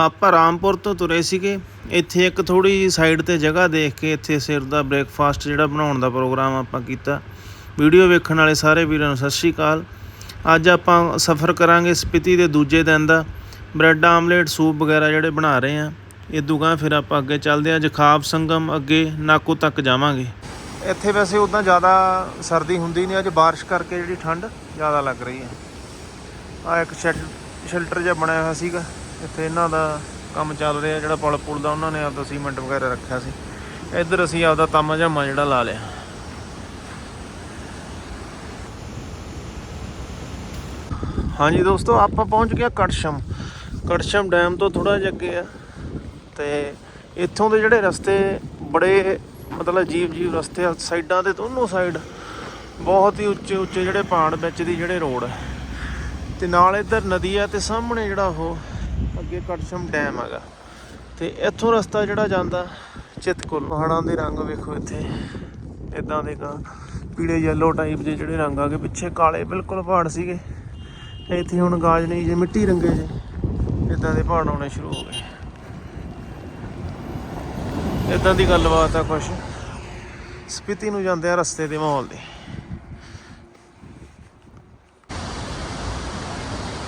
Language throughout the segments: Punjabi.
ਆਪਾਂ ਰਾਮਪੁਰ ਤੋਂ ਤੁਰੇ ਸੀਗੇ। ਇੱਥੇ ਇੱਕ ਥੋੜੀ ਸਾਈਡ ਤੇ ਜਗ੍ਹਾ ਦੇਖ ਕੇ ਇੱਥੇ ਸਿਰ ਦਾ ਬ੍ਰੇਕਫਾਸਟ ਜਿਹੜਾ ਬਣਾਉਣ ਦਾ ਪ੍ਰੋਗਰਾਮ ਆਪਾਂ ਕੀਤਾ। ਵੀਡੀਓ ਵੇਖਣ ਵਾਲੇ ਸਾਰੇ ਵੀਰਾਂ ਨੂੰ ਸਤਿ ਸ਼੍ਰੀ ਅਕਾਲ। ਅੱਜ ਆਪਾਂ ਸਫ਼ਰ ਕਰਾਂਗੇ ਸਪਿਤੀ ਦੇ ਦੂਜੇ ਦਿਨ ਦਾ। ਬ੍ਰੈਡ, ਆਮਲੇਟ, ਸੂਪ ਵਗੈਰਾ ਜਿਹੜੇ ਬਣਾ ਰਹੇ ਆ ਇਹ ਗਾਂ ਫਿਰ ਆਪਾਂ ਅੱਗੇ ਚੱਲਦੇ ਆ ਜਖਾਬ ਸੰਗਮ ਅੱਗੇ ਨਾਕੋ ਤੱਕ ਜਾਵਾਂਗੇ। ਇੱਥੇ ਵੈਸੇ ਉਦਾਂ ਜ਼ਿਆਦਾ ਸਰਦੀ ਹੁੰਦੀ ਨਹੀਂ। ਅੱਜ ਬਾਰਿਸ਼ ਕਰਕੇ ਜਿਹੜੀ ਠੰਡ ਜ਼ਿਆਦਾ ਲੱਗ ਰਹੀ ਹੈ। ਆ ਇੱਕ ਸ਼ੈਡ ਸ਼ੈਲਟਰ ਜਿਹਾ ਬਣਿਆ ਹੋਇਆ ਸੀਗਾ। ਇੱਥੇ ਇਹਨਾਂ ਦਾ ਕੰਮ ਚੱਲ ਰਿਹਾ, ਜਿਹੜਾ ਪੁਲ ਪੁਲ ਦਾ ਉਹਨਾਂ ਨੇ ਆਪਦਾ ਸੀਮੈਂਟ ਵਗੈਰਾ ਰੱਖਿਆ ਸੀ। ਇੱਧਰ ਅਸੀਂ ਆਪਦਾ ਤਾਮਾ ਜਾਮਾ ਜਿਹੜਾ ਲਾ ਲਿਆ। ਹਾਂਜੀ ਦੋਸਤੋ, ਆਪਾਂ ਪਹੁੰਚ ਗਿਆ ਕੜਸ਼ਮ ਕੜਸ਼ਮ ਡੈਮ ਤੋਂ ਥੋੜਾ ਜਿਹਾ ਅੱਗੇ ਆ। ਤੇ ਇੱਥੋਂ ਦੇ ਜਿਹੜੇ ਰਸਤੇ ਬੜੇ, ਮਤਲਬ ਜੀਵ ਜੀਵ ਰਸਤੇ ਆ, ਸਾਈਡਾਂ ਤੇ ਦੋਨੋਂ ਸਾਈਡ ਬਹੁਤ ਹੀ ਉੱਚੇ ਉੱਚੇ ਜਿਹੜੇ ਪਹਾੜ ਵਿੱਚ ਦੀ ਜਿਹੜੇ ਰੋਡ ਹੈ ਤੇ ਨਾਲ ਇੱਧਰ ਨਦੀ ਆ ਤੇ ਸਾਹਮਣੇ ਜਿਹੜਾ ਉਹ ਅੱਗੇ ਕੜਸ਼ਮ ਡੈਮ ਹੈਗਾ। ਤੇ ਇੱਥੋਂ ਰਸਤਾ ਜਿਹੜਾ ਜਾਂਦਾ ਚਿਤਕੁਲ, ਪਹਾੜਾਂ ਦੇ ਰੰਗ ਵੇਖੋ ਇੱਥੇ। ਇਦਾਂ ਦੇ ਗਾ ਪੀਲੇ ਯੈਲੋ ਟਾਈਪ ਦੇ ਜਿਹੜੇ ਰੰਗ ਆ ਗਏ। ਪਿੱਛੇ ਕਾਲੇ ਬਿਲਕੁਲ ਪਹਾੜ ਸੀਗੇ। ਤੇ ਇੱਥੇ ਹੁਣ ਗਾਜ ਨਹੀਂ ਜੇ, ਮਿੱਟੀ ਰੰਗੇ ਜੇ। ਇਦਾਂ ਦੇ ਪਹਾੜ ਆਉਣੇ ਸ਼ੁਰੂ ਹੋ ਗਏ। ਇਦਾਂ ਦੀ ਗੱਲਬਾਤ ਆ ਕੁਛ। ਸਪਿਤੀ ਨੂੰ ਜਾਂਦੇ ਆ ਰਸਤੇ ਦੇ ਮਾਹੌਲ ਦੇ।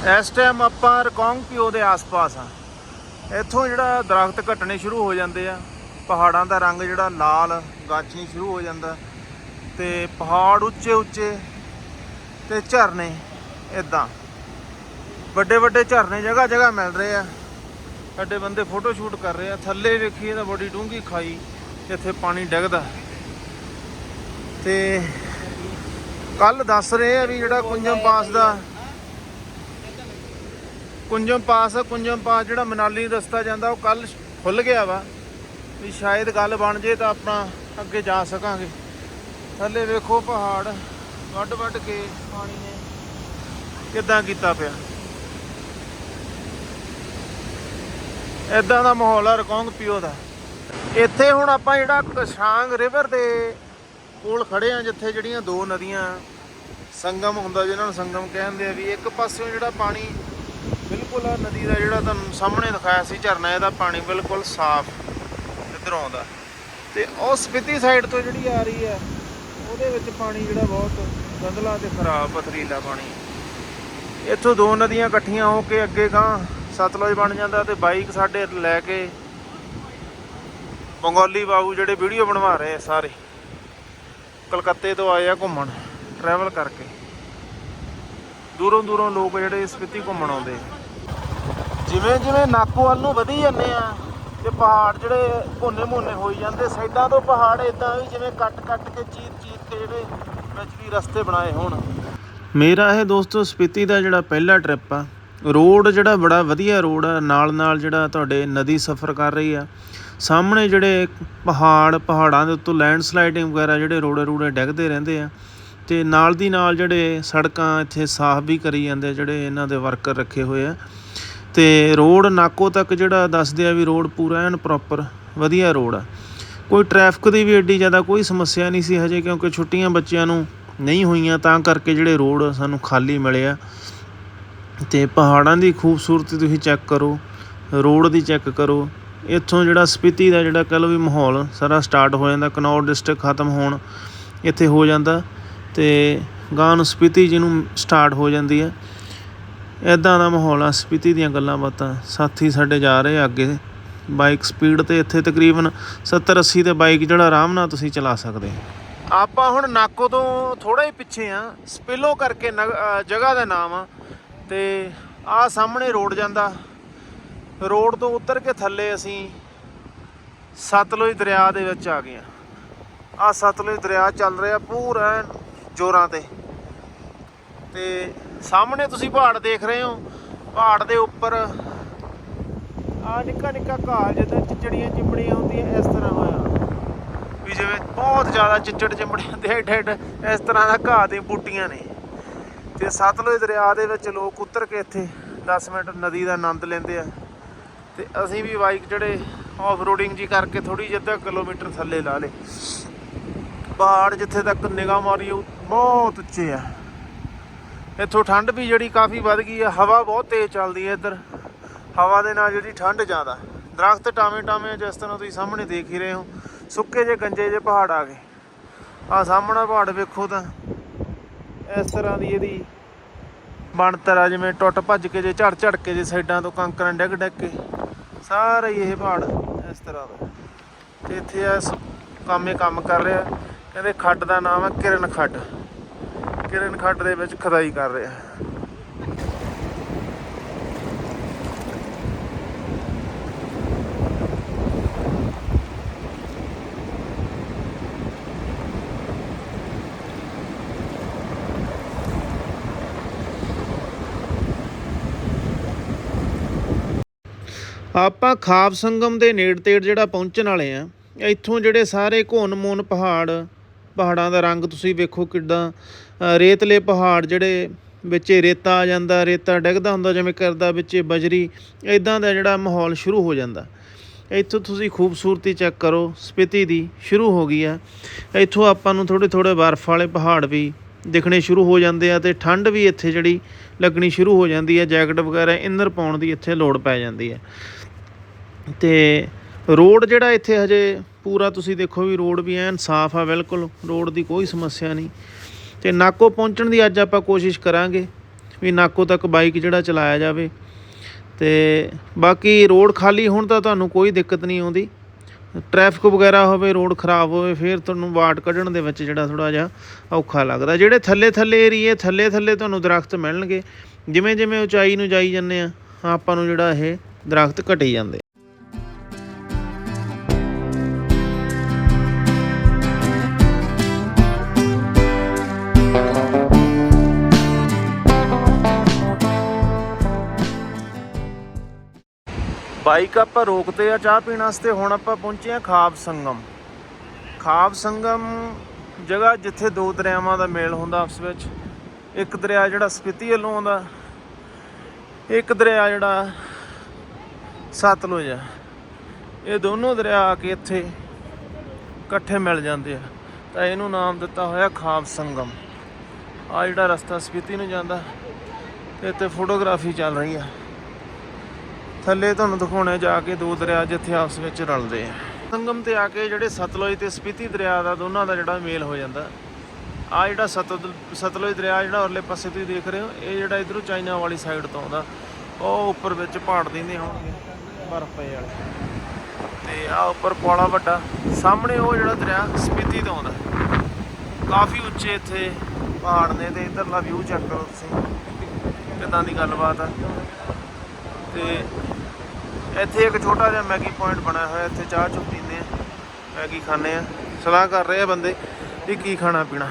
ਇਸ ਟਾਈਮ ਆਪਾਂ ਰਕੌਂਗ ਪਿਓ ਦੇ ਆਸ-ਪਾਸ ਆ ਇੱਥੋਂ ਜਿਹੜਾ ਦਰਖਤ ਘਟਣੇ ਸ਼ੁਰੂ ਹੋ ਜਾਂਦੇ ਆ, ਪਹਾੜਾਂ ਦਾ ਰੰਗ ਜਿਹੜਾ ਲਾਲ ਗਾਚਣੀ ਸ਼ੁਰੂ ਹੋ ਜਾਂਦਾ ਤੇ ਪਹਾੜ ਉੱਚੇ ਉੱਚੇ ਤੇ ਝਰਨੇ ਇਦਾਂ ਵੱਡੇ ਵੱਡੇ ਝਰਨੇ ਜਗ੍ਹਾ ਜਗ੍ਹਾ ਮਿਲ ਰਹੇ ਆ। ਸਾਡੇ ਬੰਦੇ ਫੋਟੋ ਸ਼ੂਟ ਕਰ ਰਹੇ ਆ। ਥੱਲੇ ਵੇਖੀਏ ਤਾਂ ਬੜੀ ਡੂੰਘੀ ਖਾਈ ਇੱਥੇ ਪਾਣੀ ਡਿੱਗਦਾ। ਤੇ ਕੱਲ ਦੱਸ ਰਹੇ ਆ ਵੀ ਜਿਹੜਾ ਕੁੰਜਮ ਪਾਸ ਦਾ ਕੁੰਜਮ ਪਾਸ ਕੁੰਜਮ ਪਾਸ ਜਿਹੜਾ ਮਨਾਲੀ ਰਸਤਾ ਜਾਂਦਾ, ਉਹ ਕੱਲ ਖੁੱਲ ਗਿਆ ਵਾ। ਵੀ ਸ਼ਾਇਦ ਗੱਲ ਬਣ ਜੇ ਤਾਂ ਆਪਾਂ ਅੱਗੇ ਜਾ ਸਕਾਂਗੇ। ਥੱਲੇ ਵੇਖੋ ਪਹਾੜ ਵੱਡ ਵੱਡ ਕੇ ਪਾਣੀ ਨੇ ਕਿੱਦਾਂ ਕੀਤਾ ਪਿਆ। ਇਦਾਂ ਦਾ ਮਾਹੌਲ ਆ, ਰਕੌਂਗ ਪਿਓ ਦਾ। ਇੱਥੇ ਹੁਣ ਆਪਾਂ ਜਿਹੜਾ ਕਸ਼ਾਂਗ ਰਿਵਰ ਦੇ ਕੋਲ ਖੜੇ ਆ, ਜਿੱਥੇ ਜਿਹੜੀਆਂ ਦੋ ਨਦੀਆਂ ਸੰਗਮ ਹੁੰਦਾ ਜਿਹਨਾਂ ਨੂੰ ਸੰਗਮ ਕਹਿੰਦੇ ਆ, ਵੀ ਇੱਕ ਪਾਸਿਓਂ ਜਿਹੜਾ ਪਾਣੀ ਬਿਲਕੁਲ ਆ ਨਦੀ ਦਾ ਜਿਹੜਾ ਤੁਹਾਨੂੰ ਸਾਹਮਣੇ ਦਿਖਾਇਆ ਸੀ ਝਰਨਾ, ਇਹਦਾ ਪਾਣੀ ਬਿਲਕੁਲ ਸਾਫ਼ ਇੱਧਰੋਂ ਆਉਂਦਾ। ਤੇ ਉਹ ਸਪਿਤੀ ਸਾਈਡ ਤੋਂ ਜਿਹੜੀ ਆ ਰਹੀ ਆ, ਉਹਦੇ ਵਿੱਚ ਪਾਣੀ ਜਿਹੜਾ ਬਹੁਤ ਗੰਦਲਾ ਤੇ ਖਰਾਬ ਪਥਰੀਲਾ ਪਾਣੀ। ਇੱਥੋਂ ਦੋ ਨਦੀਆਂ ਇਕੱਠੀਆਂ ਹੋ ਕੇ ਅੱਗੇ ਗਾਂ ਸਤਲੁਜ ਬਣ ਜਾਂਦਾ ਤੇ ਬਾਈਕ ਸਾਡੇ ਲੈ ਕੇ ਬੰਗਾਲੀ ਬਾਬੂ ਜਿਹੜੇ ਵੀਡੀਓ ਬਣਵਾ ਰਹੇ ਆ ਸਾਰੇ, ਕਲਕੱਤੇ ਤੋਂ ਆਏ ਆ ਘੁੰਮਣ ਟਰੈਵਲ ਕਰਕੇ। ਦੂਰੋਂ ਦੂਰੋਂ ਲੋਕ ਜਿਹੜੇ ਸਪਿਤੀ ਘੁੰਮਣ ਆਉਂਦੇ ਜਿਵੇਂ ਜਿਵੇਂ ਨਾਕੋ ਵੱਲ ਨੂੰ ਵਧੀ ਜਾਂਦੇ ਆ ਤੇ ਪਹਾੜ ਜਿਹੜੇ ਕੋਨੇ ਮੋਨੇ ਹੋਈ ਜਾਂਦੇ, ਸਾਈਡਾਂ ਤੋਂ ਪਹਾੜ ਇਦਾਂ ਵੀ ਜਿਵੇਂ ਕੱਟ ਕੱਟ ਕੇ ਚੀਰ ਚੀਰ ਕੇ ਜਿਹੜੇ ਵਿੱਚ ਵੀ ਰਸਤੇ ਬਣਾਏ ਹੋਣ। ਮੇਰਾ ਇਹ ਦੋਸਤੋ ਸਪੀਤੀ ਦਾ ਜਿਹੜਾ ਪਹਿਲਾ ਟ੍ਰਿਪ ਆ, ਰੋਡ ਜਿਹੜਾ ਬੜਾ ਵਧੀਆ ਰੋਡ ਆ, ਨਾਲ ਨਾਲ ਜਿਹੜਾ ਤੁਹਾਡੇ ਨਦੀ ਸਫ਼ਰ ਕਰ ਰਹੀ ਆ, ਸਾਹਮਣੇ ਜਿਹੜੇ ਪਹਾੜ, ਪਹਾੜਾਂ ਦੇ ਉੱਤੋਂ ਲੈਂਡ ਸਲਾਈਡਿੰਗ ਵਗੈਰਾ ਜਿਹੜੇ ਰੋੜੇ ਰੂੜੇ ਡਿੱਗਦੇ ਰਹਿੰਦੇ ਆ ਤੇ ਨਾਲ ਦੀ ਨਾਲ ਜਿਹੜੇ ਸੜਕਾਂ ਇੱਥੇ ਸਾਫ਼ ਵੀ ਕਰੀ ਜਾਂਦੇ ਜਿਹੜੇ ਇਹਨਾਂ ਦੇ ਵਰਕਰ ਰੱਖੇ ਹੋਏ ਆ। ਅਤੇ ਰੋਡ ਨਾਕੋ ਤੱਕ ਜਿਹੜਾ ਦੱਸਦੇ ਆ ਵੀ ਰੋਡ ਪੂਰਾ ਐਨ ਪ੍ਰੋਪਰ ਵਧੀਆ ਰੋਡ ਆ। ਕੋਈ ਟਰੈਫਿਕ ਦੀ ਵੀ ਐਡੀ ਜ਼ਿਆਦਾ ਕੋਈ ਸਮੱਸਿਆ ਨਹੀਂ ਸੀ ਹਜੇ, ਕਿਉਂਕਿ ਛੁੱਟੀਆਂ ਬੱਚਿਆਂ ਨੂੰ ਨਹੀਂ ਹੋਈਆਂ, ਤਾਂ ਕਰਕੇ ਜਿਹੜੇ ਰੋਡ ਸਾਨੂੰ ਖਾਲੀ ਮਿਲੇ ਆ। ਤੇ ਪਹਾੜਾਂ ਦੀ ਖੂਬਸੂਰਤੀ ਤੁਸੀਂ ਚੈੱਕ ਕਰੋ, ਰੋਡ ਦੀ ਚੈੱਕ ਕਰੋ। ਇੱਥੋਂ ਜਿਹੜਾ ਸਪਿਤੀ ਦਾ ਜਿਹੜਾ ਕਹਿ ਲਓ ਵੀ ਮਾਹੌਲ ਸਾਰਾ ਸਟਾਰਟ ਹੋ ਜਾਂਦਾ, ਕਨੌਰ ਡਿਸਟ੍ਰਿਕਟ ਖਤਮ ਹੋਣ, ਇੱਥੇ ਹੋ ਜਾਂਦਾ। ਅਤੇ ਗਾਂ ਨੂੰ ਸਪਿਤੀ ਜਿਹਨੂੰ ਸਟਾਰਟ ਹੋ ਜਾਂਦੀ ਹੈ ਇੱਦਾਂ ਦਾ ਮਾਹੌਲ ਆ, ਸਪਿਤੀ ਦੀਆਂ ਗੱਲਾਂ ਬਾਤਾਂ। ਸਾਥੀ ਸਾਡੇ ਜਾ ਰਹੇ ਆ ਅੱਗੇ। ਬਾਈਕ ਸਪੀਡ ਤੇ ਇੱਥੇ ਤਕਰੀਬਨ 70 80 ਤੇ ਬਾਈਕ ਜਿਹੜਾ ਆਰਾਮ ਨਾਲ ਤੁਸੀਂ ਚਲਾ ਸਕਦੇ ਆਪਾਂ ਹੁਣ ਨਾਕੋ ਤੋਂ ਥੋੜਾ ਹੀ ਪਿੱਛੇ ਆ। ਸਪਿਲੋ ਕਰਕੇ ਨਗ- ਜਗ੍ਹਾ ਦਾ ਨਾਮ ਆ। ਤੇ ਆ ਸਾਹਮਣੇ ਰੋਡ ਜਾਂਦਾ। ਰੋਡ ਤੋਂ ਉਤਰ ਕੇ ਥੱਲੇ ਅਸੀਂ ਸਤਲੁਜ ਦਰਿਆ ਦੇ ਵਿੱਚ ਆ ਗਏ ਆ। ਆ ਸਤਲੁਜ ਦਰਿਆ ਚੱਲ ਰਿਹਾ ਪੂਰਾ ਜ਼ੋਰਾਂ ਤੇ। ਤੇ ਸਾਹਮਣੇ ਤੁਸੀਂ ਪਹਾੜ ਦੇਖ ਰਹੇ ਹੋ। ਪਹਾੜ ਦੇ ਉੱਪਰ ਆ ਨਿੱਕਾ ਨਿੱਕਾ ਘਾਹ ਜਿੱਦਾਂ ਚਿੱਚੜੀਆਂ ਚਿੰਬੜੀਆਂ ਹੁੰਦੀਆਂ ਇਸ ਤਰ੍ਹਾਂ ਹੋਇਆ। ਵੀ ਜਿਵੇਂ ਬਹੁਤ ਜ਼ਿਆਦਾ ਚਿੱਚੜ ਚਿੰਬੜੀਆਂ ਦੇ ਢੇਡ ਇਸ ਤਰ੍ਹਾਂ ਦਾ ਘਾਹ ਦੀਆਂ ਬੂਟੀਆਂ ਨੇ। ਤੇ ਸਤਲੁਜ ਦਰਿਆ ਦੇ ਵਿੱਚ ਲੋਕ ਉਤਰ ਕੇ ਇੱਥੇ 10 ਮਿੰਟ ਨਦੀ ਦਾ ਆਨੰਦ ਲੈਂਦੇ ਆ। ਤੇ ਅਸੀਂ ਵੀ ਬਾਈਕ ਜਿਹੜੇ ਆਫ ਰੋਡਿੰਗ ਜੀ ਕਰਕੇ ਥੋੜੀ ਜਿਹੀ ਅੱਧਾ ਕਿਲੋਮੀਟਰ ਥੱਲੇ ਲਾ ਲੇ ਪਹਾੜ ਜਿੱਥੇ ਤੱਕ ਨਿਗਾਹ ਮਾਰੀ ਬਹੁਤ ਉੱਚੇ ਆ। ਇੱਥੋਂ ਠੰਡ ਵੀ ਜਿਹੜੀ ਕਾਫੀ ਵੱਧ ਗਈ ਹੈ ਹਵਾ ਬਹੁਤ ਤੇਜ਼ ਚੱਲਦੀ ਹੈ ਇੱਧਰ। ਹਵਾ ਦੇ ਨਾਲ ਜਿਹੜੀ ਠੰਡ ਜ਼ਿਆਦਾ। ਦਰਖਤ ਟਾਵੇਂ ਟਾਵੇਂ ਜਿਸ ਤਰ੍ਹਾਂ ਤੁਸੀਂ ਸਾਹਮਣੇ ਦੇਖ ਹੀ ਰਹੇ ਹੋ, ਸੁੱਕੇ ਜੇ ਗੰਜੇ ਜੇ ਪਹਾੜ ਆ ਗਏ। ਆ ਸਾਹਮਣਾ ਪਹਾੜ ਵੇਖੋ ਤਾਂ, ਇਸ ਤਰ੍ਹਾਂ ਦੀ ਇਹਦੀ ਬਣਤਰ ਆ, ਜਿਵੇਂ ਟੁੱਟ ਭੱਜ ਕੇ ਜੇ, ਝੜ ਝੜ ਕੇ ਜੇ ਸਾਈਡਾਂ ਤੋਂ ਕੰਕਰਾਂ ਡਿੱਗ ਡਿੱਗ ਕੇ। ਸਾਰਾ ਹੀ ਇਹ ਪਹਾੜ ਇਸ ਤਰ੍ਹਾਂ ਦਾ। ਤੇ ਇੱਥੇ ਇਸ ਕਾਮੇ ਕੰਮ ਕਰ ਰਿਹਾ। ਕਹਿੰਦੇ ਖੱਡ ਦਾ ਨਾਮ ਹੈ ਕਿਰਨ ਖੱਡ। ਕਿਰਨ ਖੱਡ ਦੇ ਵਿੱਚ ਖਦਾਈ ਕਰ ਰਿਹਾ। ਆਪਾਂ ਖਾਬ ਸੰਗਮ ਦੇ ਨੇੜ ਤੇੜ ਜਿਹੜਾ ਪਹੁੰਚਣ ਵਾਲੇ ਆ, ਇੱਥੋਂ ਜਿਹੜੇ ਸਾਰੇ ਘੁੰਨ ਮੋਨ ਪਹਾੜ, ਪਹਾੜਾਂ ਦਾ ਰੰਗ ਤੁਸੀਂ ਵੇਖੋ ਕਿੱਦਾਂ ਰੇਤਲੇ ਪਹਾੜ ਜਿਹੜੇ ਵਿੱਚ ਰੇਤਾ ਆ ਜਾਂਦਾ, ਰੇਤਾ ਡਿੱਗਦਾ ਹੁੰਦਾ, ਜਿਵੇਂ ਕਰਦਾ ਵਿੱਚ ਬਜਰੀ ਇਦਾਂ ਦਾ ਜਿਹੜਾ ਮਾਹੌਲ ਸ਼ੁਰੂ ਹੋ ਜਾਂਦਾ। ਇੱਥੋਂ ਤੁਸੀਂ ਖੂਬਸੂਰਤੀ ਚੈੱਕ ਕਰੋ ਸਪਿਤੀ ਦੀ ਸ਼ੁਰੂ ਹੋ ਗਈ ਆ। ਇੱਥੋਂ ਆਪਾਂ ਨੂੰ ਥੋੜੇ ਥੋੜੇ ਬਰਫ਼ ਵਾਲੇ ਪਹਾੜ ਵੀ ਦਿਖਣੇ ਸ਼ੁਰੂ ਹੋ ਜਾਂਦੇ ਆ ਤੇ ਠੰਡ ਵੀ ਇੱਥੇ ਜਿਹੜੀ ਲੱਗਣੀ ਸ਼ੁਰੂ ਹੋ ਜਾਂਦੀ ਹੈ ਜੈਕਟ ਵਗੈਰਾ ਇਨਰ ਪਾਉਣ ਦੀ ਇੱਥੇ ਲੋੜ ਪੈ ਜਾਂਦੀ ਹੈ ਤੇ ਰੋਡ ਜਿਹੜਾ ਇੱਥੇ ਹਜੇ ਪੂਰਾ ਤੁਸੀਂ ਦੇਖੋ ਵੀ ਰੋਡ ਵੀ ਐਨ ਸਾਫ਼ ਆ ਬਿਲਕੁਲ, ਰੋਡ ਦੀ ਕੋਈ ਸਮੱਸਿਆ ਨਹੀਂ। ਤੇ ਨਾਕੋ ਪਹੁੰਚਣ ਦੀ ਅੱਜ ਆਪਾਂ ਕੋਸ਼ਿਸ਼ ਕਰਾਂਗੇ ਵੀ ਨਾਕੋ ਤੱਕ ਬਾਈਕ ਜਿਹੜਾ ਚਲਾਇਆ ਜਾਵੇ। ਤੇ ਬਾਕੀ ਰੋਡ ਖਾਲੀ ਹੋਣ ਤਾਂ ਤੁਹਾਨੂੰ ਕੋਈ ਦਿੱਕਤ ਨਹੀਂ ਆਉਂਦੀ। ਟ੍ਰੈਫਿਕ ਵਗੈਰਾ ਹੋਵੇ, ਰੋਡ ਖਰਾਬ ਹੋਵੇ, ਫਿਰ ਤੁਹਾਨੂੰ ਵਾਟ ਕੱਢਣ ਦੇ ਵਿੱਚ ਜਿਹੜਾ ਥੋੜਾ ਜਿਹਾ ਔਖਾ ਲੱਗਦਾ। ਜਿਹੜੇ ਥੱਲੇ ਥੱਲੇ ਏਰੀਏ ਥੱਲੇ ਥੱਲੇ ਤੁਹਾਨੂੰ ਦਰਖਤ ਮਿਲਣਗੇ। ਜਿਵੇਂ ਜਿਵੇਂ ਉਚਾਈ ਨੂੰ ਜਾਈ ਜਾਂਦੇ ਆ, ਆਪਾਂ ਨੂੰ ਜਿਹੜਾ ਇਹ ਦਰਖਤ ਘਟੀ ਜਾਂਦੇ ਬਾਈਕ ਆਪਾਂ ਰੋਕਦੇ ਆ, ਚਾਹ ਪੀਣ ਵਾਸਤੇ, ਹੁਣ ਆਪਾਂ ਪਹੁੰਚੇ ਆ ਖਾਬ ਸੰਗਮ। ਖਾਬ ਸੰਗਮ ਜਗ੍ਹਾ ਜਿੱਥੇ ਦੋ ਦਰਿਆਵਾਂ ਦਾ ਮੇਲ ਹੁੰਦਾ ਆਪਸ ਵਿੱਚ। ਇੱਕ ਦਰਿਆ ਜਿਹੜਾ ਸਪੀਤੀ ਵੱਲੋਂ ਆਉਂਦਾ, ਇੱਕ ਦਰਿਆ ਜਿਹੜਾ ਸਤਲੁਜ ਆ। ਇਹ ਦੋਨੋਂ ਦਰਿਆ ਆ ਕੇ ਇੱਥੇ ਇਕੱਠੇ ਮਿਲ ਜਾਂਦੇ ਆ। ਤਾਂ ਇਹਨੂੰ ਨਾਮ ਦਿੱਤਾ ਹੋਇਆ ਖਾਬ ਸੰਗਮ। ਆ ਜਿਹੜਾ ਰਸਤਾ ਸਪੀਤੀ ਨੂੰ ਜਾਂਦਾ, ਤੇ ਇੱਥੇ ਫੋਟੋਗ੍ਰਾਫੀ ਚੱਲ ਰਹੀ ਆ। ਥੱਲੇ ਤੁਹਾਨੂੰ ਦਿਖਾਉਣੇ ਜਾ ਕੇ ਦੋ ਦਰਿਆ ਜਿੱਥੇ ਆਪਸ ਵਿੱਚ ਰਲਦੇ ਆ। ਸੰਗਮ ਤੇ ਆ ਕੇ ਜਿਹੜੇ ਸਤਲੁਜ ਤੇ ਸਪੀਤੀ ਦਰਿਆ ਦਾ ਦੋਨਾਂ ਦਾ ਜਿਹੜਾ ਮੇਲ ਹੋ ਜਾਂਦਾ। ਆ ਜਿਹੜਾ ਸਤਲੁਜ ਸਤਲੁਜ ਦਰਿਆ ਜਿਹੜਾ ਉਰਲੇ ਪਾਸੇ ਤੁਸੀਂ ਦੇਖ ਰਹੇ ਹੋ, ਇਹ ਜਿਹੜਾ ਇਧਰੋਂ ਚਾਈਨਾ ਵਾਲੀ ਸਾਈਡ ਤੋਂ ਆਉਂਦਾ। ਉਹ ਉੱਪਰ ਵਿੱਚ ਪਹਾੜ ਦਿੰਦੇ ਹੋਣਗੇ, ਬਰਫ਼ ਪਏ ਵਾਲੇ। ਤੇ ਆ ਉੱਪਰ ਪੌਲਾ ਵੱਡਾ, ਸਾਹਮਣੇ ਉਹ ਜਿਹੜਾ ਦਰਿਆ ਸਪੀਤੀ ਤੋਂ ਆਉਂਦਾ। ਕਾਫੀ ਉੱਚੇ ਇੱਥੇ ਪਹਾੜ ਨੇ ਤੇ ਇਧਰਲਾ ਵਿਊ ਚੈੱਕ ਕਰੋ ਤੁਸੀਂ, ਕਿਦਾਂ ਦੀ ਗੱਲਬਾਤ ਆ। ਇੱਥੇ ਇੱਕ ਛੋਟਾ ਜਿਹਾ ਮੈਗੀ ਪੁਆਇੰਟ ਬਣਿਆ ਹੋਇਆ, ਇੱਥੇ ਚਾਹ ਚੁੱਪ ਪੀਂਦੇ ਆ, ਮੈਗੀ ਖਾਂਦੇ ਆ। ਸਲਾਹ ਕਰ ਰਹੇ ਆ ਬੰਦੇ ਵੀ ਕੀ ਖਾਣਾ ਪੀਣਾ।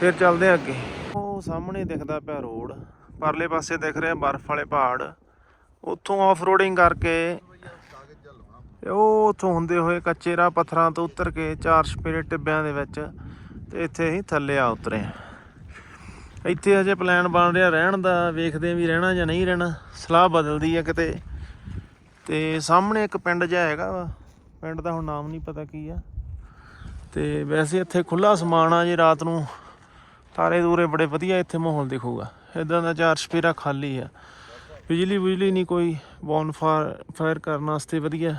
ਫਿਰ ਚੱਲਦੇ ਆ ਅੱਗੇ। ਉਹ ਸਾਹਮਣੇ ਦਿਖਦਾ ਪਿਆ ਰੋਡ, ਪਰਲੇ ਪਾਸੇ ਦਿਖ ਰਿਹਾ ਬਰਫ਼ ਵਾਲੇ ਪਹਾੜ। ਉੱਥੋਂ ਆਫ ਰੋਡਿੰਗ ਕਰਕੇ ਤੇ ਉਹ ਉੱਥੋਂ ਹੁੰਦੇ ਹੋਏ ਕੱਚੇ ਰਾਹ ਪੱਥਰਾਂ ਤੋਂ ਉਤਰ ਕੇ ਚਾਰ ਛਪੇਰੇ ਟਿੱਬਿਆਂ ਦੇ ਵਿੱਚ ਤੇ ਇੱਥੇ ਅਸੀਂ ਥੱਲੇ ਆ ਉਤਰੇ ਇੱਥੇ ਅਜੇ ਪਲਾਨ ਬਣ ਰਿਹਾ, ਰਹਿਣ ਦਾ, ਵੇਖਦੇ ਵੀ ਰਹਿਣਾ ਜਾਂ ਨਹੀਂ ਰਹਿਣਾ। ਸਲਾਹ ਬਦਲਦੀ ਆ ਕਿਤੇ। ਤੇ ਸਾਹਮਣੇ ਇੱਕ ਪਿੰਡ ਜਿਹਾ ਹੈਗਾ ਵਾ। ਪਿੰਡ ਦਾ ਹੁਣ ਨਾਮ ਨਹੀਂ ਪਤਾ ਕੀ ਆ। ਤੇ ਵੈਸੇ ਇੱਥੇ ਖੁੱਲਾ ਸਮਾਨ ਆ ਜੇ, ਰਾਤ ਨੂੰ ਤਾਰੇ ਦੂਰੇ ਬੜੇ ਵਧੀਆ ਇੱਥੇ ਮਾਹੌਲ ਦਿਖੂਗਾ। ਇਦਾਂ ਦਾ ਚਾਰ ਸਪੇਰਾ ਖਾਲੀ ਆ। ਬਿਜਲੀ ਬੁਜਲੀ ਨਹੀਂ ਕੋਈ ਬੌਨ ਫਾਇਰ ਕਰਨ ਵਾਸਤੇ ਵਧੀਆ।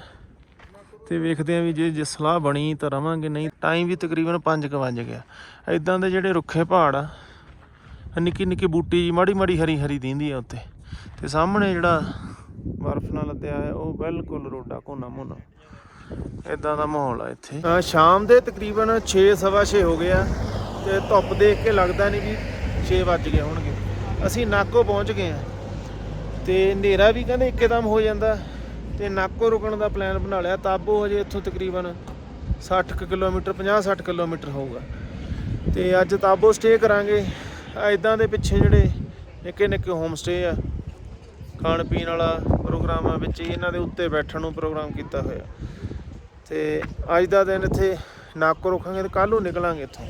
ਤੇ ਵੇਖਦੇ ਆ ਵੀ ਜੇ ਜੇ ਸਲਾਹ ਬਣੀ ਤਾਂ ਰਵਾਂਗੇ, ਨਹੀਂ ਟਾਈਮ ਵੀ ਤਕਰੀਬਨ 5 ਵਜ ਗਿਆ। ਇਦਾਂ ਦੇ ਜਿਹੜੇ ਰੁੱਖੇ ਪਹਾੜ ਆ ਨਿੱਕੀ ਨਿੱਕੀ ਬੂਟੀ ਜੀ ਮਾੜੀ ਮਾੜੀ ਹਰੀ ਹਰੀ ਦਿੰਦੀ ਆ ਉੱਤੇ ਤੇ ਸਾਹਮਣੇ ਜਿਹੜਾ ਬਰਫ਼ ਨਾਲ ਲੱਦਿਆ ਹੋਇਆ ਉਹ ਬਿਲਕੁਲ ਰੋਡਾ ਕੋਨਾ ਮੋਨਾ। ਇਦਾਂ ਦਾ ਮਾਹੌਲ ਆ ਇੱਥੇ। ਸ਼ਾਮ ਦੇ ਤਕਰੀਬਨ 6:30 ਹੋ ਗਏ ਆ ਤੇ ਧੁੱਪ ਦੇਖ ਕੇ ਲੱਗਦਾ ਨਹੀਂ ਵੀ 6 ਵੱਜ ਗਏ ਹੋਣਗੇ। ਅਸੀਂ ਨਾਕੋ ਪਹੁੰਚ ਗਏ ਆ ਤੇ ਹਨੇਰਾ ਵੀ ਕਹਿੰਦੇ ਇੱਕਦਮ ਹੋ ਜਾਂਦਾ ਤੇ ਨਾਕੋ ਰੁਕਣ ਦਾ ਪਲਾਨ ਬਣਾ ਲਿਆ। ਤਾਬੋ ਹਜੇ ਇੱਥੋਂ ਤਕਰੀਬਨ 60 ਕੁ ਕਿਲੋਮੀਟਰ 50-60 ਕਿਲੋਮੀਟਰ ਹੋਊਗਾ। ਤੇ ਅੱਜ ਤਾਬੋ ਸਟੇ ਕਰਾਂਗੇ। ਆ ਇਦਾਂ ਦੇ ਪਿੱਛੇ ਜਿਹੜੇ ਨਿੱਕੇ ਨਿੱਕੇ ਹੋਮ ਸਟੇ ਆ ਖਾਣ ਪੀਣ ਵਾਲਾ ਪ੍ਰੋਗਰਾਮ ਆ ਵਿੱਚ ਹੀ ਇਹਨਾਂ ਦੇ ਉੱਤੇ ਬੈਠਣ ਨੂੰ ਪ੍ਰੋਗਰਾਮ ਕੀਤਾ ਹੋਇਆ। ਤੇ ਅੱਜ ਦਾ ਦਿਨ ਇੱਥੇ ਨਾਕੋ ਰੋਕਾਂਗੇ ਤੇ ਕੱਲ੍ਹ ਨੂੰ ਨਿਕਲਾਂਗੇ ਇੱਥੋਂ।